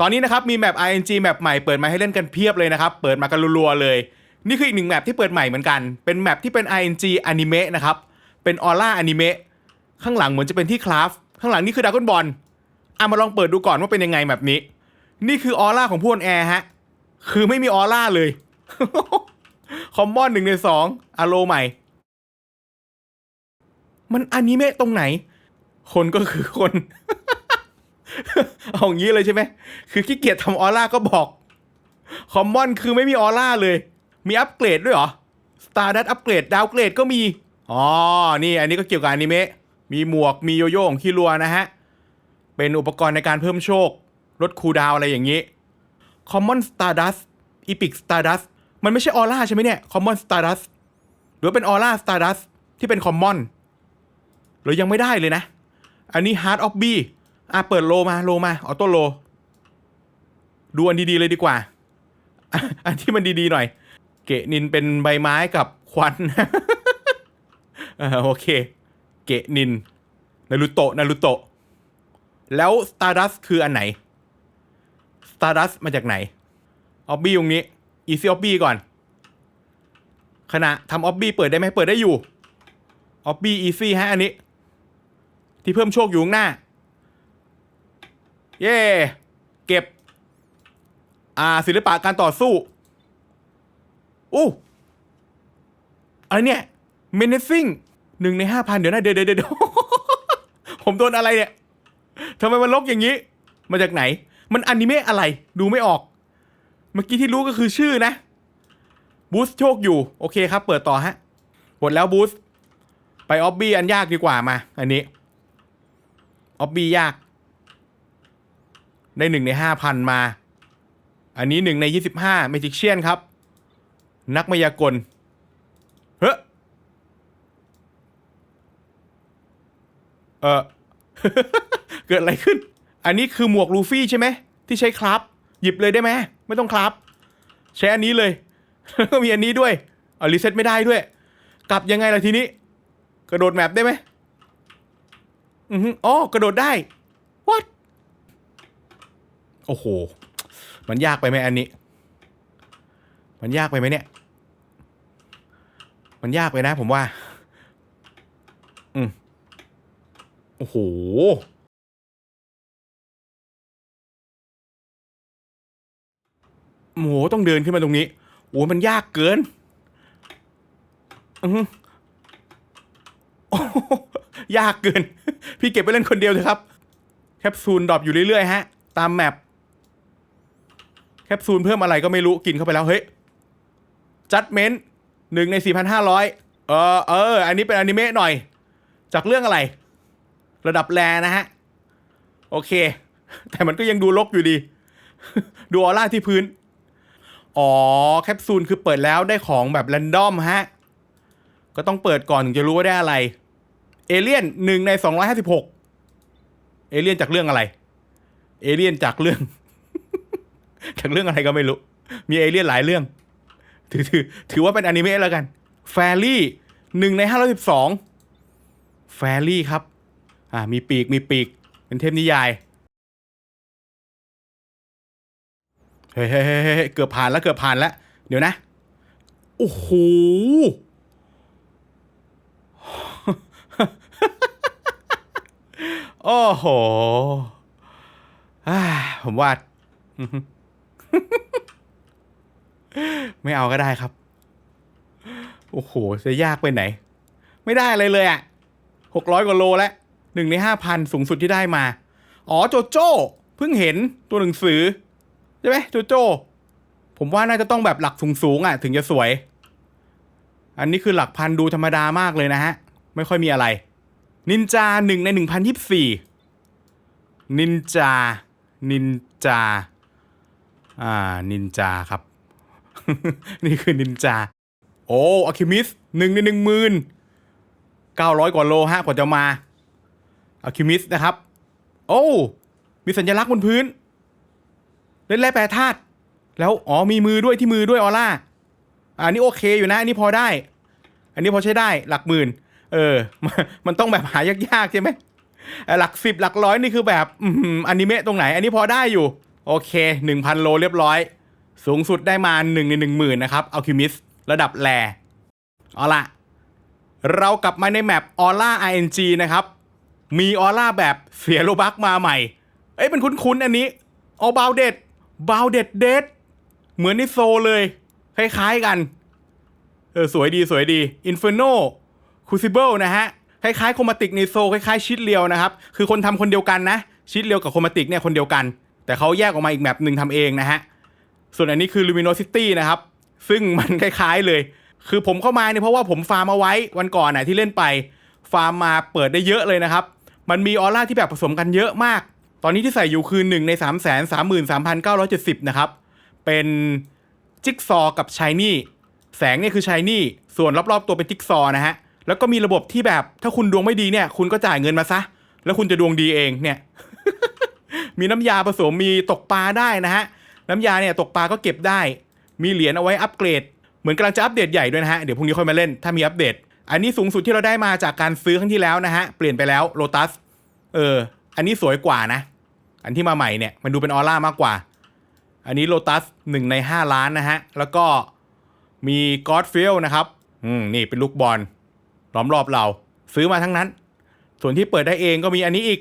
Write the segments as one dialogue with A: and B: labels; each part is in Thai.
A: ตอนนี้นะครับมีแมป RNG แมปใหม่เปิดมาให้เล่นกันเพียบเลยนะครับ เปิดมากันรัวๆเลย นี่คืออีกหนึ่งแมปที่เปิดใหม่เหมือนกัน เป็นแมปที่เป็น RNG อนิเมะนะครับ เป็นออร่าอนิเมะ ข้างหลังเหมือนจะเป็นที่คราฟ ข้างหลังนี่คือดากอนบอลอะมาลองเปิดดูก่อนว่าเป็นยังไงแบบนี้ นี่คือออร่าของพวนแอร์ฮะ คือไม่มีออร่าเลย คอมมอนหนึ่งในสองอโลใหม่ มันอนิเมะตรงไหน คนก็คือคน เอาอย่างนี้เลยใช่ไหม คือขี้เกียจทำออร่าก็บอก คอมมอนคือไม่มีออร่าเลย มีอัปเกรดด้วยเหรอ สตาร์ดัตอัปเกรด ดาวเกรดก็มี อ๋อ นี่อันนี้ก็เกี่ยวกับอนิเมะ มีหมวก มีโยโย่ของคิรัวนะฮะ เป็นอุปกรณ์ในการเพิ่มโชค ลดคูดาวอะไรอย่างนี้ Common Stardust Epic Stardust มันไม่ใช่ออร่าใช่ไหมเนี่ย Common Stardust หรือเป็นออร่า Stardust ที่เป็น Common หรือยังไม่ได้เลยนะ อันนี้ Heart of B อ่ะเปิดโลมาโลมาออโต้โล ดูอันดีๆเลยดีกว่า อันที่มันดีๆหน่อย เกะนินเป็นใบไม้กับควันอโอเค เกะนินนารุโตะนารุโตะ แล้ว Stardust คืออันไหน Stardust มาจากไหนออบบี้ตรงนี้ Easy ออบบี้ก่อน ขณะทำออบบี้เปิดได้ไหมเปิดได้อยู่ออบบี้ Easy ฮะอันนี้ ที่เพิ่มโชคอยู่ข้างหน้า เย่เก็บ อ่า ศิลปะการต่อสู้อู้อะไรเนี่ย menacing หนึ่งในห้าพันเดี๋ยวนะเดี๋ยวเดี๋ยวเดี๋ยวผมโดนอะไรเนี่ยทำไมมันลกอย่างนี้ มาจากไหน มันอนิเมะอะไร ดูไม่ออก เมื่อกี้ที่รู้ก็คือชื่อนะ บูสโชคอยู่ โอเคครับ เปิดต่อฮะหมดแล้วบูสไปออบบี้อันยากดีกว่ามา อันนี้ ออบบี้ยาก ได้หนึ่งในห้าพันมา อันนี้หนึ่งในยี่สิบห้าเมจิกเชียนครับ นักมายากล เฮ้อเออเกิดอะไรขึ้น อันนี้คือหมวกลูฟี่ใช่ไหม ที่ใช้คลับ หยิบเลยได้ไหม ไม่ต้องคลับ ใช้อันนี้เลยแล้วก็มีอันนี้ด้วยเอารีเซ็ตไม่ได้ด้วย กลับยังไงล่ะทีนี้ กระโดดแมปได้ไหมอืออ๋อกระโดดได้ what โอ้โห มันยากไปไหมอันนี้ มันยากไปไหมเนี่ย มันยากไปนะผมว่า อืมโอ้โหโหต้องเดินขึ้นมาตรงนี้โอ้มันยากเกิน อือฮึโอ้โหยากเกิน พี่เก็บไปเล่นคนเดียวเถอะครับ แคปซูลดรอปอยู่เรื่อยๆฮะ ตามแมป แคปซูลเพิ่มอะไรก็ไม่รู้กินเข้าไปแล้วเฮ้ยจัดเมนต์หนึ่งในสี่พันห้าร้อยเออเออ อันนี้เป็นอนิเมะหน่อย จากเรื่องอะไร ระดับแรนะฮะ โอเค แต่มันก็ยังดูลกอยู่ดี ดูออร่าที่พื้น อ๋อ แคปซูลคือเปิดแล้วได้ของแบบแรนดอมฮะ ก็ต้องเปิดก่อนถึงจะรู้ว่าได้อะไร เอเลี่ยนหนึ่งในสองร้อยห้าสิบหกเอเลี่ยนจากเรื่องอะไร เอเลี่ยนจากเรื่อง จากเรื่องอะไรก็ไม่รู้ มีเอเลี่ยนหลายเรื่อง ถือถือถือว่าเป็นอนิเมะแล้วกัน แฟรี่หนึ่งในห้าร้อยสิบสองแฟรี่ครับ อ่า มีปีก มีปีก เป็นเทพนิยาย เฮ้ยเฮ้เกือบผ่านแล้ว เกือบผ่านแล้ว เดี๋ยวนะ โอ้โห โอ้โหผมว่า ไม่เอาก็ได้ครับ โอ้โห จะยากไปไหน ไม่ได้อะไรเลยอะ่ะหกร้อยกว่าโลแล้วหนึ่งในห้าพันสูงสุดที่ได้มา อ๋อ โจโจ้เพิ่งเห็นตัวหนังสือ ใช่ไหมโจโจ้ ผมว่าน่าจะต้องแบบหลักสูงๆอะ ถึงจะสวย อันนี้คือหลักพันดูธรรมดามากเลยนะฮะ ไม่ค่อยมีอะไร นินจาหนึ่งในหนึ่งพันยี่สิบสี่นินจา นินจา อ่า นินจาครับ นี่คือนินจา โอ้อะคิมิสหนึ่งในหนึ่งหมื่นเก้าร้อยกว่าโลฮะกว่าจะมาอะคิมิสนะครับ โอ้ มีสัญลักษณ์บนพื้น เล่นแร่แปรธาตุแล้ว อ๋อ มีมือด้วยที่มือด้วยออร่าอันนี้โอเคอยู่นะ อันนี้พอได้ อันนี้พอใช้ได้หลักหมื่น เออ มันมันต้องแบบหายากๆใช่ไหมหลักสิบหลักร้อยนี่คือแบบอืมอนิเมะตรงไหน อันนี้พอได้อยู่ โอเค 1,000 โลเรียบร้อย สูงสุดได้มา 1 ใน 1 0,000 นะครับอัลคิมิสระดับแลเอาละเรากลับมาในแมปออร่า ING นะครับ มีออร่าแบบเสียโลบักมาใหม่ เอ้ยเป็นคุ้นๆอันนี้ออบาวเด็ดบาวเด็ดเดดเหมือนในโซเลย คล้ายๆกัน เออ สวยดีสวยดี Inferno Crucible นะฮะ คล้ายๆโคมาติกในโซ คล้ายๆ ชิดเลียวนะครับ คือคนทำคนเดียวกันนะ ชิดเลียวกับโคมาติกเนี่ยคนเดียวกัน แต่เขาแยกออกมาอีกแมปหนึ่งทำเองนะฮะ ส่วนอันนี้คือ Luminosity นะครับ ซึ่งมันคล้ายๆเลย คือผมเข้ามาเนี่ยเพราะว่าผมฟาร์มเอาไว้วันก่อนน่ะที่เล่นไป ฟาร์มมาเปิดได้เยอะเลยนะครับ มันมีออร่าที่แบบผสมกันเยอะมาก ตอนนี้ที่ใส่อยู่คือ1ใน 3 3 3 9 7 0 นะครับ เป็นจิ๊กซอว์กับชายนี่ แสงเนี่ยคือชายนี่ ส่วนรอบๆตัวเป็นจิ๊กซอว์นะฮะ แล้วก็มีระบบที่แบบถ้าคุณดวงไม่ดีเนี่ย คุณก็จ่ายเงินมาซะ แล้วคุณจะดวงดีเองเนี่ย มีน้ำยาผสมมีตกปลาได้นะฮะน้ำยาเนี่ยตกปลาก็เก็บได้ มีเหรียญเอาไว้อัปเกรด เหมือนกำลังจะอัปเดตใหญ่ด้วยนะฮะ เดี๋ยวพรุ่งนี้ค่อยมาเล่นถ้ามีอัปเดต อันนี้สูงสุดที่เราได้มาจากการซื้อครั้งที่แล้วนะฮะ เปลี่ยนไปแล้วโ o ตัสเออ อันนี้สวยกว่านะ อันที่มาใหม่เนี่ยมันดูเป็นออร่ามากกว่า อันนี้โ o ตัสหนึ่งใน5ล้านนะฮะ แล้วก็มีก o ดฟิลนะครับ อืมนี่เป็นลูกบอลล้อมรอบเรา ซื้อมาทั้งนั้น ส่วนที่เปิดได้เองก็มีอันนี้อีก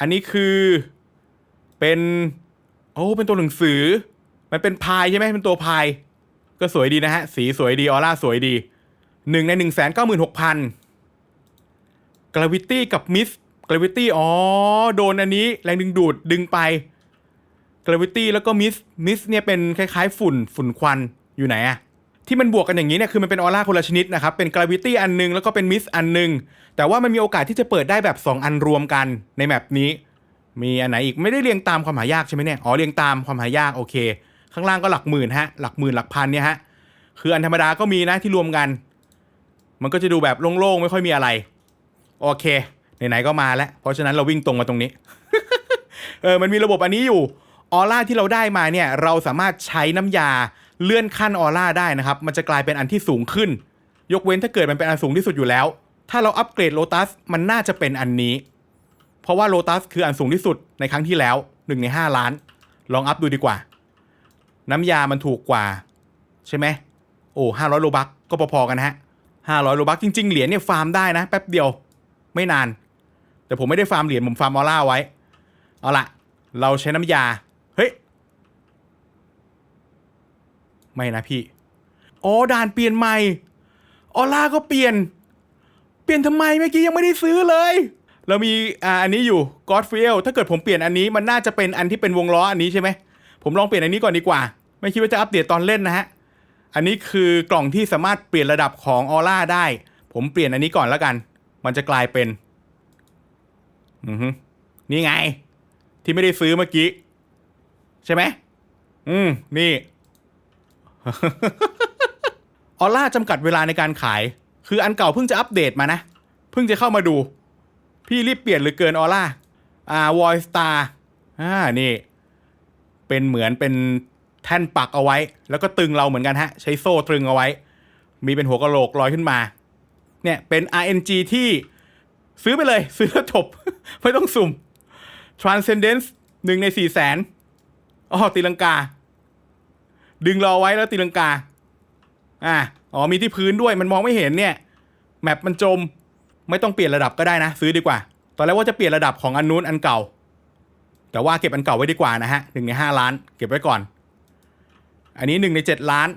A: อันนี้คือ เป็นโอ้เป็นตัวหนังสือ มันเป็นพายใช่ไหมเป็นตัวพาย ก็สวยดีนะฮะ สีสวยดี ออร่าสวยดีหนึ่งในหนึ่งแสนเก้าหมื่นหกพันกราวิตี้กับมิสกราวิตี้อ๋อ โดนอันนี้ แรงดึงดูดดึงไปกราวิตี้แล้วก็มิสมิสเนี่ยเป็นคล้ายๆ ฝุ่นฝุ่นควันอยู่ไหนอะที่มันบวกกันอย่างนี้เนี่ยคือมันเป็นออร่าคนละชนิดนะครับ เป็นกราวิตี้อันหนึงแล้วก็เป็นมิสอันหนึง แต่ว่ามันมีโอกาสที่จะเปิดได้แบบ 2 อันรวมกันในแมปนี้ มีอันไหนอีกไม่ได้เรียงตามความหายากใช่ไหมเนี่ย อ๋อเรียงตามความหายากโอเค ข้างล่างก็หลักหมื่นฮะ หลักหมื่นหลักพันเนี่ยฮะ คืออันธรรมดาก็มีนะที่รวมกัน มันก็จะดูแบบโล่งๆไม่ค่อยมีอะไร โอเค ไหนๆก็มาแล้ว เพราะฉะนั้นเราวิ่งตรงมาตรงนี้ เออ มันมีระบบอันนี้อยู่ ออร่าที่เราได้มาเนี่ย เราสามารถใช้น้ำยาเลื่อนขั้นออร่าได้นะครับ มันจะกลายเป็นอันที่สูงขึ้น ยกเว้นถ้าเกิดมันเป็นอันสูงที่สุดอยู่แล้ว ถ้าเราอัปเกรดโ o ตัสมันน่าจะเป็นอันนี้ เพราะว่าโ o ตัสคืออันสูงที่สุดในครั้งที่แล้วหนึ่งในห้าล้าน ลองอัพดูดีกว่า น้ำยามันถูกกว่า ใช่ไหมโอ้ห้าร้อยโลบักก็พอๆกันฮะห้าร้อยโลบักจริง ๆ เหรียญเนี่ยฟาร์มได้นะแป๊บเดียวไม่นาน แต่ผมไม่ได้ฟาร์มเหรียญผมฟาร์มออร่าไว้ เอาละเราใช้น้ำยา เฮ้ย ไม่นะพี่ อ๋อด่านเปลี่ยนใหม่ ออร่าก็เปลี่ยน เปลี่ยนทำไมเมื่อกี้ยังไม่ได้ซื้อเลย เรามีอ่าอันนี้อยู่ God f e e l ถ้าเกิดผมเปลี่ยนอันนี้มันน่าจะเป็นอันที่เป็นวงล้ออันนี้ใช่ไหม ผมลองเปลี่ยนอันนี้ก่อนดีกว่า ไม่คิดว่าจะอัปเดตตอนเล่นนะฮะ อันนี้คือกล่องที่สามารถเปลี่ยนระดับของออร่าได้ ผมเปลี่ยนอันนี้ก่อนแล้วกัน มันจะกลายเป็น อือฮึนี่ไง ที่ไม่ได้ซื้อเมื่อกี้ ใช่ไหม อืม นี่ออร่าจำกัดเวลาในการขาย คืออันเก่าเพิ่งจะอัปเดตมานะ เพิ่งจะเข้ามาดู พี่รีบเปลี่ยนหรือเกินออร่าอ่าวอยสตาร์อ่านี่ เป็นเหมือนเป็นแท่นปักเอาไว้ แล้วก็ตึงเราเหมือนกันฮะ ใช้โซ่ตรึงเอาไว้ มีเป็นหัวกะโหลกลอยขึ้นมา เนี่ยเป็น RNG ที่ซื้อไปเลย ซื้อแล้วจบ ไม่ต้องสุ่ม Transcendence หนึ่งในสี่แสนอ๋อตีลังกา ดึงรอไว้แล้วตีลังกา อ่าอ๋อมีที่พื้นด้วยมันมองไม่เห็นเนี่ย แมปมันจม ไม่ต้องเปลี่ยนระดับก็ได้นะ ซื้อดีกว่า ตอนแรกว่าจะเปลี่ยนระดับของอันนู้นอันเก่า แต่ว่าเก็บอันเก่าไว้ดีกว่านะฮะหนึ่งในห้าล้าน เก็บไว้ก่อน อันนี้หนึ่งในเจ็ดล้าน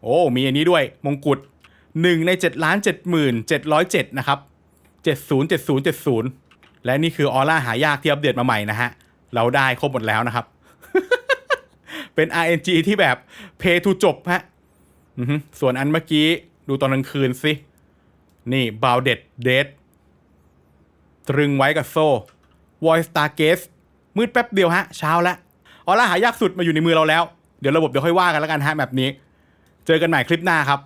A: โอ้มีอันนี้ด้วยมงกุฎหนึ่งในเจ็ดล้านเจ็ดหมื่นเจ็ดร้อยเจ็ดนะครับเจ็ดศูนย์เจ็ดศูนย์เจ็ดศูนย์และนี่คือออร่าหายากที่อัปเดตมาใหม่นะฮะเราได้ครบหมดแล้วนะครับ เป็น RNG ที่แบบ pay to จบฮะส่วนอันเมื่อกี้ดูตอนกลางคืนสิ นี่บาวเด็ดเดดตรึงไว้กับโซ่วอยสตาร์เกสมืดแป๊บเดียวฮะ เช้าแล้วออร่าหายากสุดมาอยู่ในมือเราแล้ว เดี๋ยวระบบเดี๋ยวค่อยว่ากันแล้วกันฮะแบบนี้ เจอกันใหม่คลิปหน้าครับ